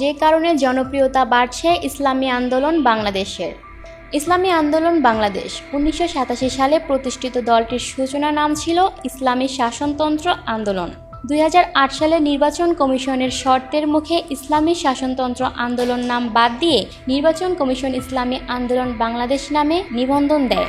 যে কারণে জনপ্রিয়তা বাড়ছে ইসলামী আন্দোলন বাংলাদেশের। ইসলামী আন্দোলন বাংলাদেশ উনিশশো সাতাশি সালে প্রতিষ্ঠিত দলটির সূচনা নাম ছিল ইসলামী শাসনতন্ত্র আন্দোলন। দুই হাজার আট সালে নির্বাচন কমিশনের শর্তের মুখে ইসলামী শাসনতন্ত্র আন্দোলন নাম বাদ দিয়ে নির্বাচন কমিশন ইসলামী আন্দোলন বাংলাদেশ নামে নিবন্ধন দেয়।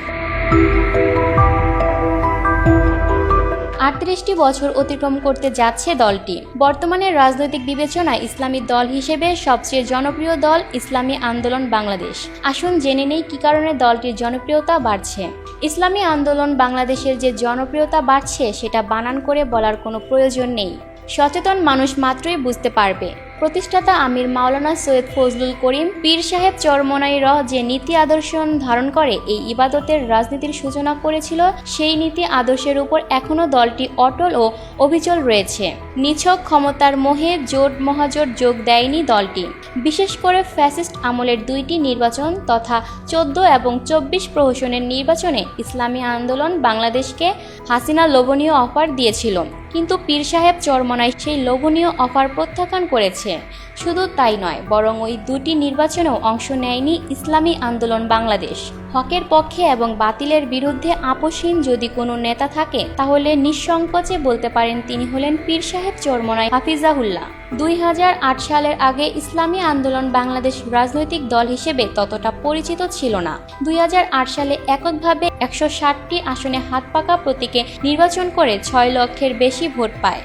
আটত্রিশটি বছর অতিক্রম করতে যাচ্ছে দলটি। বর্তমানে রাজনৈতিক বিবেচনায় ইসলামী দল হিসেবে সবচেয়ে জনপ্রিয় দল ইসলামী আন্দোলন বাংলাদেশ। আসুন জেনে নেই কী কারণে দলটির জনপ্রিয়তা বাড়ছে। ইসলামী আন্দোলন বাংলাদেশের যে জনপ্রিয়তা বাড়ছে, সেটা বানান করে বলার কোনো প্রয়োজন নেই। সচেতন মানুষ মাত্রই বুঝতে পারবে। প্রতিষ্ঠাতা আমির মাওলানা সৈয়দ ফজলুল করিম, পীর সাহেব চরমনাই র যে নীতি আদর্শ ধারণ করে, এই ইবাদতের রাজনীতির সূচনা করেছিল, সেই নীতি আদর্শের উপর এখনও দলটি অটল ও অবিচল রয়েছে। নিছক ক্ষমতার মোহে জোট মহাজোট যোগ দেয়নি দলটি। বিশেষ করে ফ্যাসিস্ট আমলের দুইটি নির্বাচন তথা চোদ্দ এবং চব্বিশ প্রহসনের নির্বাচনে ইসলামী আন্দোলন বাংলাদেশকে হাসিনা লোভনীয় অফার দিয়েছিল। কিন্তু পীর সাহেব চরমনায় সেই লোভনীয় অফার প্রত্যাখ্যান করেছে। শুধু তাই নয়, বরং ওই দুটি নির্বাচনেও অংশ নেয়নি ইসলামী আন্দোলন বাংলাদেশ। হকের পক্ষে এবং বাতিলের বিরুদ্ধে আপোষহীন যদি কোনো নেতা থাকে, তাহলে নিঃসংকোচে বলতে পারেন তিনি হলেন পীর সাহেব চরমনায় হাফিজাহুল্লাহ। দুই হাজার আট সালের আগে ইসলামী আন্দোলন বাংলাদেশ রাজনৈতিক দল হিসেবে ততটা পরিচিত ছিল না। দুই হাজার আট সালে এককভাবে একশো ষাটটি আসনে হাত পাকা প্রতীকে নির্বাচন করে ছয় লক্ষের বেশি ভোট পায়।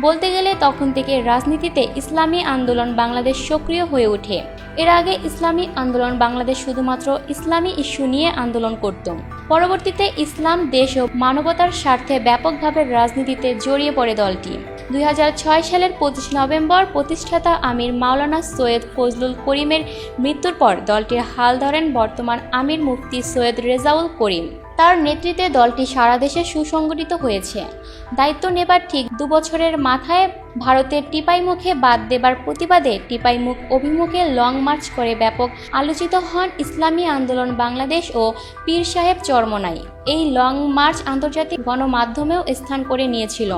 বলতে গেলে তখন থেকে রাজনীতিতে ইসলামী আন্দোলন বাংলাদেশ সক্রিয় হয়ে ওঠে। এর আগে ইসলামী আন্দোলন বাংলাদেশ শুধুমাত্র ইসলামী ইস্যু নিয়ে আন্দোলন করত। পরবর্তীতে ইসলাম, দেশ ও মানবতার স্বার্থে ব্যাপকভাবে রাজনীতিতে জড়িয়ে পড়ে দলটি। দু হাজার ছয় সালের পঁচিশ নভেম্বর প্রতিষ্ঠাতা আমির মাওলানা সৈয়দ ফজলুল করিমের মৃত্যুর পর দলটির হাল ধরেন বর্তমান আমির মুফতি সৈয়দ রেজাউল করিম। তার নেতৃত্বে দলটি সারা দেশে সুসংগঠিত হয়েছে। দায়িত্ব নেবার ঠিক দুবছরের মাথায় ভারতের টিপাইমুখে বাদ দেবার প্রতিবাদে টিপাইমুখ অভিমুখে লং মার্চ করে ব্যাপক আলোচিত হন ইসলামী আন্দোলন বাংলাদেশ ও পীর সাহেব চরমনাই। এই লং মার্চ আন্তর্জাতিক গণমাধ্যমেও স্থান করে নিয়েছিল।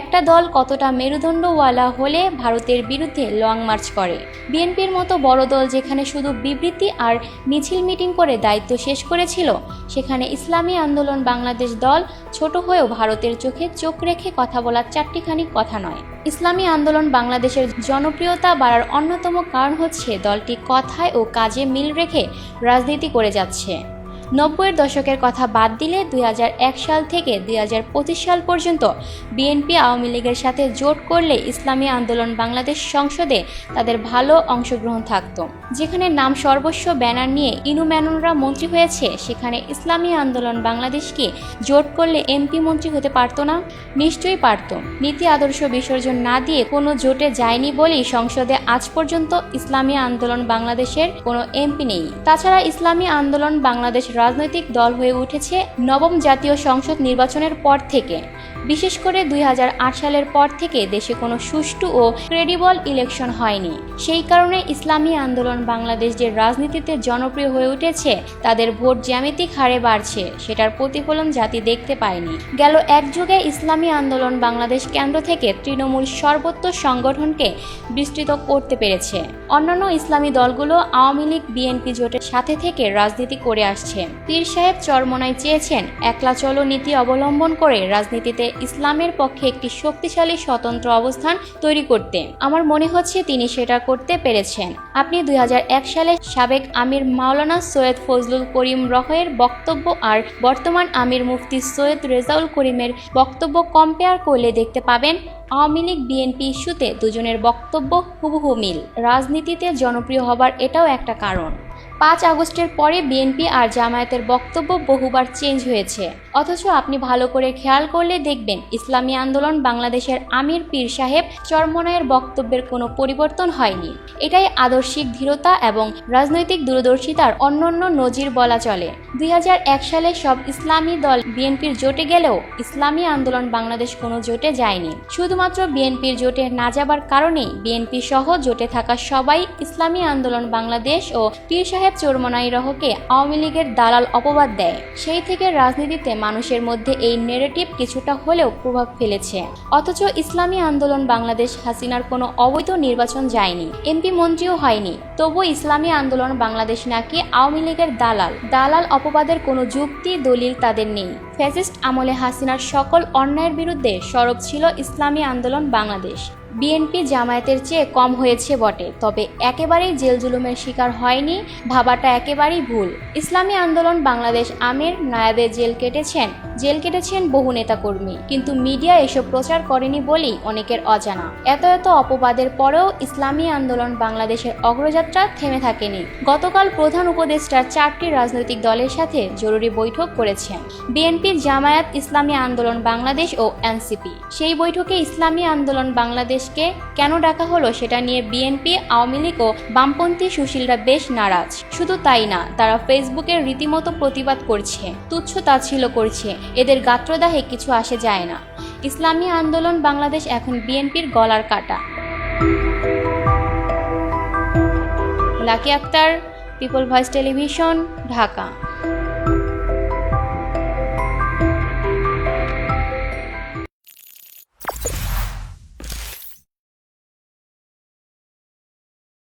একটা দল কতটা মেরুদণ্ডওয়ালা হলে ভারতের বিরুদ্ধে লং মার্চ করে। বিএনপির মতো বড় দল যেখানে শুধু বিবৃতি আর মিছিল মিটিং করে দায়িত্ব শেষ করেছিল, সেখানে ইসলামী আন্দোলন বাংলাদেশ দল ছোট হয়েও ভারতের চোখে চোখ রেখে কথা বলার চারটিখানি কথা নয়। ইসলামী আন্দোলন বাংলাদেশের জনপ্রিয়তা বাড়ার অন্যতম কারণ হচ্ছে দলটি কথায় ও কাজে মিল রেখে রাজনীতি করে যাচ্ছে। নব্বইয়ের দশকের কথা বাদ দিলে দুই হাজার এক সাল থেকে দু হাজার পঁচিশ সাল পর্যন্ত বিএনপি আওয়ামী লীগের সাথে জোট করলে ইসলামী আন্দোলন বাংলাদেশ সংসদে তাদের ভালো অংশগ্রহণ থাকত। যেখানে নাম সর্বস্ব ব্যানার নিয়ে ইনু ম্যানুনরা মন্ত্রী হয়েছে, সেখানে ইসলামী আন্দোলন বাংলাদেশকে জোট করলে এমপি মন্ত্রী হতে পারতো না? নিশ্চয়ই পারত। নীতি আদর্শ বিসর্জন না দিয়ে কোনো জোটে যায়নি বলেই সংসদে আজ পর্যন্ত ইসলামী আন্দোলন বাংলাদেশের কোনো এমপি নেই। তাছাড়া ইসলামী আন্দোলন বাংলাদেশ রাজনৈতিক দল হয়ে উঠেছে নবম জাতীয় সংসদ নির্বাচনের পর থেকে। বিশেষ করে দুই হাজার আট সালের পর থেকে দেশে কোনো সুষ্ঠু ও ক্রেডিবল ইলেকশন হয়নি। সেই কারণে ইসলামী আন্দোলন বাংলাদেশ যে রাজনীতিতে জনপ্রিয় হয়ে উঠেছে, তাদের ভোট জ্যামিতিক হারে বাড়ছে, সেটার প্রতিফলন জাতি দেখতে পায়নি। গেল এক যুগে ইসলামী আন্দোলন বাংলাদেশ কেন্দ্র থেকে তৃণমূল সর্বত্র সংগঠনকে বিস্তৃত করতে পেরেছে। অন্যান্য ইসলামী দলগুলো আওয়ামী লীগ, বিএনপি জোটের সাথে থেকে রাজনীতি করে আসছে। পীর সাহেব চরমনায় চেয়েছেন, একলা চলো নীতি অবলম্বন করে রাজনীতিতে ইসলামের পক্ষে একটি শক্তিশালী স্বতন্ত্র অবস্থান তৈরি করতে। আমার মনে হচ্ছে তিনি সেটা করতে পেরেছেন। আপনি দুই হাজার এক সালে সাবেক আমির মাওলানা সৈয়দ ফজলুল করিম রহের বক্তব্য আর বর্তমান আমির মুফতি সৈয়দ রেজাউল করিমের বক্তব্য কম্পেয়ার করলে দেখতে পাবেন, আওয়ামী লীগ বিএনপি ইস্যুতে দুজনের বক্তব্য হুবহু মিল। রাজনীতিতে জনপ্রিয় হবার এটাও একটা কারণ। পাঁচ আগস্টের পরে বিএনপি আর জামায়াতের বক্তব্য বহুবার চেঞ্জ হয়েছে। অথচ আপনি ভালো করে খেয়াল করলে দেখবেন ইসলামী আন্দোলন বাংলাদেশের আমির পীর সাহেব চরমনায়ের বক্তব্যের কোনো পরিবর্তন হয়নি। এটাই আদর্শিক ধীরতা এবং রাজনৈতিক দূরদর্শিতার অন্যান্য নজির বলা চলে। দুই হাজার এক সালে সব ইসলামী দল বিএনপির জোটে গেলেও ইসলামী আন্দোলন বাংলাদেশ কোনো জোটে যায়নি। শুধুমাত্র বিএনপির জোটে না যাবার কারণেই বিএনপি সহ জোটে থাকা সবাই ইসলামী আন্দোলন বাংলাদেশ ও পীর সাহেব সাহেব চোরমনাই রহকে আওয়ামী লীগের দালাল অপবাদ দেয়। সেই থেকে রাজনীতিতে মানুষের মধ্যে এই নেগেটিভ কিছুটা হলেও প্রভাব ফেলেছে। অথচ ইসলামী আন্দোলন বাংলাদেশ হাসিনার কোনো অবৈধ নির্বাচন যায়নি। এমপি মন্ত্রীও হয়নি। তবু ইসলামী আন্দোলন বাংলাদেশ নাকি আওয়ামী লীগের দালাল। দালাল অপবাদের কোনো যুক্তি, দলিল তাদের নেই। ফ্যাসিস্ট আমলে হাসিনার সকল অন্যায়ের বিরুদ্ধে সরব ছিল ইসলামী আন্দোলন বাংলাদেশ। বিএনপি জামায়াতের চেয়ে কম হয়েছে বটে, তবে একেবারেই জেল জুলুমের শিকার হয়নি, ভাবাটা একেবারেই ভুল। ইসলামী আন্দোলন বাংলাদেশ আমির, নায়াবে জেল কেটেছেন জেল কেটেছেন বহু নেতাকর্মী, কিন্তু মিডিয়া এসব প্রচার করেনি বলেই অনেকের অজানা। এত এত অপবাদের পরেও ইসলামী আন্দোলন বাংলাদেশের অগ্রযাত্রা থেমে থাকেনি। গতকাল প্রধান উপদেষ্টা চারটি রাজনৈতিক দলের সাথে জরুরি বৈঠক করেছেন। বিএনপি জামায়াত ইসলামী আন্দোলন বাংলাদেশ ও এনসিপি। সেই বৈঠকে ইসলামী আন্দোলন বাংলাদেশকে কেন ডাকা হলো সেটা নিয়ে বিএনপি, আওয়ামী লীগ ও বামপন্থী সুশীলরা বেশ নারাজ। শুধু তাই না, তারা ফেসবুকে রীতিমতো প্রতিবাদ করছে। তুচ্ছ তাচ্ছিল্য করছে। এদের গাত্রদাহে কিছু আসে যায় না। ইসলামী আন্দোলন বাংলাদেশ এখন বিএনপির গলার কাটা। Lucky Akter, people voice television, Dhaka.